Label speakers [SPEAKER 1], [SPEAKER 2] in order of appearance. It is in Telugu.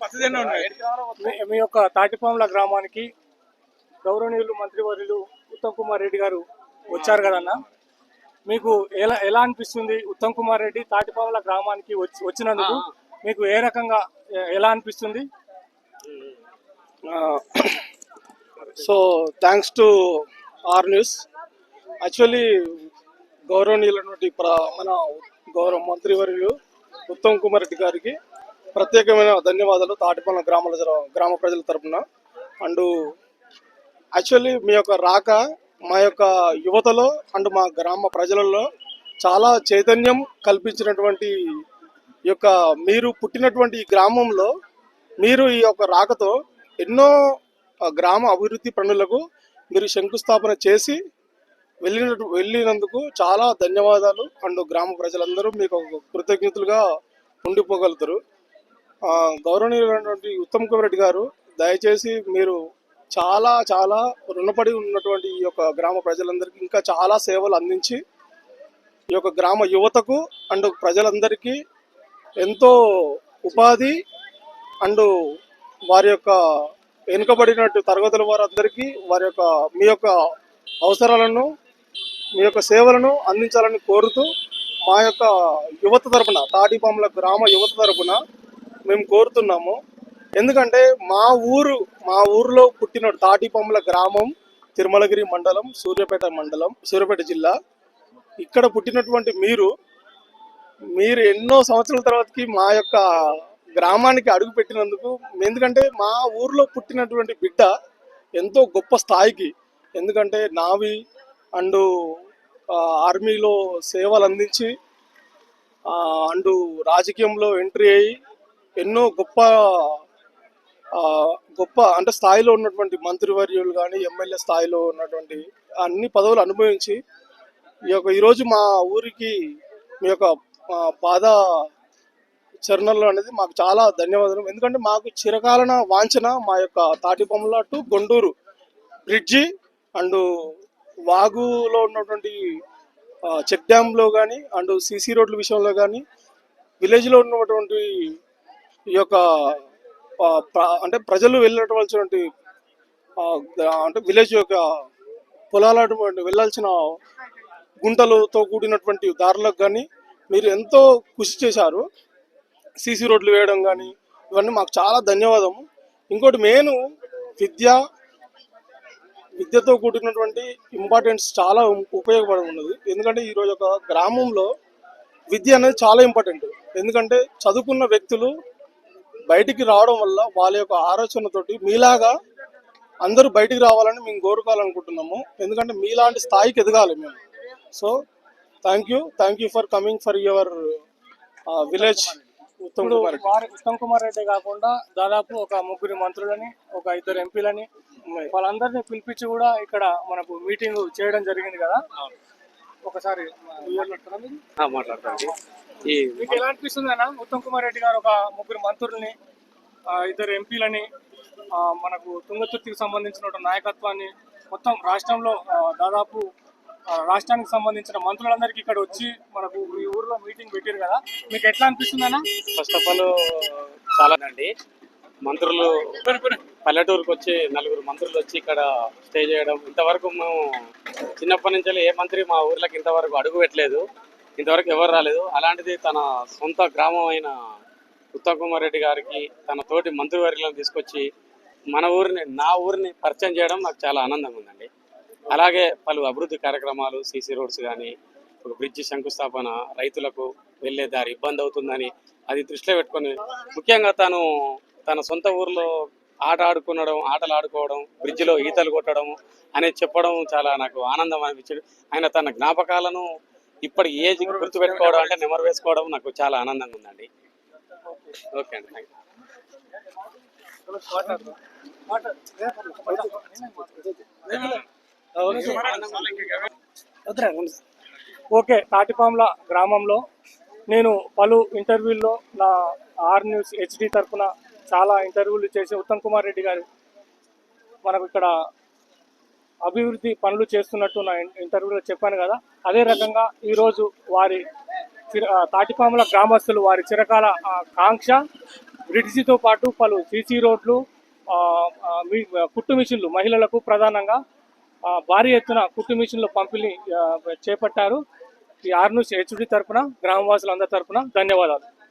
[SPEAKER 1] పచ్చదనం ఉన్నాయి
[SPEAKER 2] మీ- మీ యొక్క తాటిపాముల గ్రామానికి గౌరవనీయులు మంత్రివర్యులు ఉత్తమ్ కుమార్ రెడ్డి గారు వచ్చారు కదన్న? మీకు ఎలా ఎలా అనిపిస్తుంది ఉత్తమ్ కుమార్ రెడ్డి తాటిపాముల గ్రామానికి వచ్చి వచ్చినందుకు? మీకు ఏ రకంగా ఎలా అనిపిస్తుంది?
[SPEAKER 3] So thanks to R news actually గౌరవనీయులైనటువంటి ప్ర- మన గౌరవ మంత్రివర్యులు ఉత్తమ్ కుమార్ రెడ్డి గారికి ప్రత్యేకమైన ధన్యవాదాలు తాటిపల్లి గ్రామాల గ్రామ ప్రజల తరపున. అండ్ యాక్చువల్లీ మీ యొక్క రాక మా యొక్క యువతలో అండ్ మా గ్రామ ప్రజలలో చాలా చైతన్యం కల్పించినటువంటి ఈ యొక్క మీరు పుట్టినటువంటి ఈ గ్రామంలో మీరు ఈ యొక్క రాకతో ఎన్నో గ్రామ అభివృద్ధి పనులకు మీరు శంకుస్థాపన చేసి వెళ్ళిన వెళ్ళినందుకు చాలా ధన్యవాదాలు. అండ్ గ్రామ ప్రజలందరూ మీకు కృతజ్ఞతలుగా ఉండిపోగలుగుతారు. గౌరవనీయులైనటువంటి ఉత్తమ్ కుమార్ రెడ్డి గారు దయచేసి మీరు చాలా చాలా రుణపడి ఉన్నటువంటి ఈ యొక్క గ్రామ ప్రజలందరికీ ఇంకా చాలా సేవలు అందించి ఈ యొక్క గ్రామ యువతకు అండ్ ప్రజలందరికీ ఎంతో ఉపాధి అండ్ వారి యొక్క వెనుకబడినట్టు తరగతుల వారందరికీ వారి యొక్క మీ యొక్క అవసరాలను మీ యొక్క సేవలను అందించాలని కోరుతూ మా యొక్క యువత తరపున తాటిపాముల గ్రామ యువత తరపున మేము కోరుతున్నాము. ఎందుకంటే మా ఊరు మా ఊరిలో పుట్టిన తాటిపమ్మల గ్రామం తిరుమలగిరి మండలం సూర్యాపేట మండలం సూర్యాపేట జిల్లా. ఇక్కడ పుట్టినటువంటి మీరు మీరు ఎన్నో సంవత్సరాల తర్వాతకి మా యొక్క గ్రామానికి అడుగు పెట్టినందుకు ఎందుకంటే మా ఊర్లో పుట్టినటువంటి బిడ్డ ఎంతో గొప్ప స్థాయికి ఎందుకంటే నావి అండ్ ఆర్మీలో సేవలు అందించి అండ్ రాజకీయంలో ఎంట్రీ అయ్యి ఎన్నో గొప్ప గొప్ప అంటే స్థాయిలో ఉన్నటువంటి మంత్రివర్యులు కానీ ఎమ్మెల్యే స్థాయిలో ఉన్నటువంటి అన్ని పదవులు అనుభవించి ఈ యొక్క ఈరోజు మా ఊరికి మీ యొక్క ఆ, పాద చరణంలో అనేది మాకు చాలా ధన్యవాదాలు. ఎందుకంటే మాకు చిరకాలన వాంఛన మా యొక్క తాటిపొమ్మల టు బ్రిడ్జి అండ్ వాగులో ఉన్నటువంటి చెక్ డ్యామ్లో కానీ అండ్ సీసీ రోడ్ల విషయంలో కానీ విలేజ్లో ఉన్నటువంటి ఈ యొక్క అంటే ప్రజలు వెళ్ళవలసినటువంటి అంటే విలేజ్ యొక్క పొలాల వెళ్ళాల్సిన గుంటలతో కూడినటువంటి దారులకు కానీ మీరు ఎంతో కృషి చేశారు. సీసీ రోడ్లు వేయడం కానీ ఇవన్నీ మాకు చాలా ధన్యవాదము. ఇంకోటి మెయిన్ విద్య విద్యతో కూడినటువంటి ఇంపార్టెన్స్ చాలా ఉపయోగపడి ఉన్నది. ఎందుకంటే ఈరోజు ఒక గ్రామంలో విద్య అనేది చాలా ఇంపార్టెంట్. ఎందుకంటే చదువుకున్న వ్యక్తులు బయటికి రావడం వల్ల వాళ్ళ యొక్క ఆలోచనతోటి మీలాగా అందరూ బయటికి రావాలని మేము కోరుకోవాలనుకుంటున్నాము. ఎందుకంటే మీలాంటి స్థాయికి ఎదగాలి మేము. So thank you thank you for coming for your village Uttam Kumar
[SPEAKER 2] Uttam Kumar Reddy కాకుండా దాదాపు ఒక ముగ్గురు మంత్రులని ఒక ఇద్దరు ఎంపీలని వాళ్ళందరినీ పిలిపించి కూడా ఇక్కడ మనకు మీటింగ్ చేయడం జరిగింది కదా. ఒకసారి
[SPEAKER 4] ఈ
[SPEAKER 2] మీకు ఎలా అనిపిస్తుంది అన్న? ఉత్తమ్ కుమార్ రెడ్డి గారు ఒక ముగ్గురు మంత్రుల్ని ఆ, ఇద్దరు ఎంపీలని ఆ, మనకు తుంగతుర్తికి సంబంధించిన నాయకత్వాన్ని మొత్తం రాష్ట్రంలో దాదాపు రాష్ట్రానికి సంబంధించిన మంత్రులందరికీ ఇక్కడ వచ్చి మనకు ఈ ఊర్లో మీటింగ్ పెట్టారు కదా. మీకు ఎట్లా అనిపిస్తుంది అన్న?
[SPEAKER 4] ఫస్ట్ ఆఫ్ ఆల్ చాలా అండి. మంత్రులు పల్లెటూరుకు వచ్చి నలుగురు మంత్రులు వచ్చి ఇక్కడ స్టే చేయడం. ఇంతవరకు మేము చిన్నప్పటి నుంచి ఏ మంత్రి మా ఊర్లోకి ఇంతవరకు అడుగు పెట్టలేదు. ఇంతవరకు ఎవరు రాలేదు. అలాంటిది తన సొంత గ్రామం అయిన ఉత్తమ్ కుమార్ రెడ్డి గారికి తన తోటి మంత్రివర్యులను తీసుకొచ్చి మన ఊరిని నా ఊరిని పరిచయం చేయడం నాకు చాలా ఆనందంగా ఉందండి. అలాగే పలు అభివృద్ధి కార్యక్రమాలు సీసీ రోడ్స్ కానీ ఒక బ్రిడ్జి శంకుస్థాపన రైతులకు వెళ్ళే దారి ఇబ్బంది అవుతుందని అది దృష్టిలో పెట్టుకొని ముఖ్యంగా తను తన సొంత ఊర్లో ఆట ఆడుకునడం ఆటలు ఆడుకోవడం బ్రిడ్జిలో ఈతలు కొట్టడం అనేది చెప్పడం చాలా నాకు ఆనందం అనిపించింది. ఆయన తన జ్ఞాపకాలను ఇప్పటి ఏజ్ గుర్తుపెట్టుకోవడం అంటే నెమరు వేసుకోవడం నాకు చాలా ఆనందంగా ఉందండి. ఓకే అండి థ్యాంక్
[SPEAKER 2] ఓకే తాటిపాంల గ్రామంలో నేను పలు ఇంటర్వ్యూల్లో నా ఆర్ న్యూస్ హెచ్డి తరఫున చాలా ఇంటర్వ్యూలు చేసి ఉత్తమ్ కుమార్ రెడ్డి గారు మనకు ఇక్కడ అభివృద్ధి పనులు చేస్తున్నట్టు నా ఇంటర్వ్యూలో చెప్పాను కదా. అదే రకంగా ఈరోజు వారి చిర- తాటిపాముల గ్రామస్తులు వారి చిరకాల కాంక్ష బ్రిడ్జితో పాటు పలు సీసీ రోడ్లు మీ- కుట్టు మిషన్లు మహిళలకు ప్రధానంగా భారీ ఎత్తున కుట్టు మిషన్లు పంపిణీ చేపట్టారు. ఈ ఆర్నూస్ హెచ్డి తరపున గ్రామవాసులందరి తరపున ధన్యవాదాలు.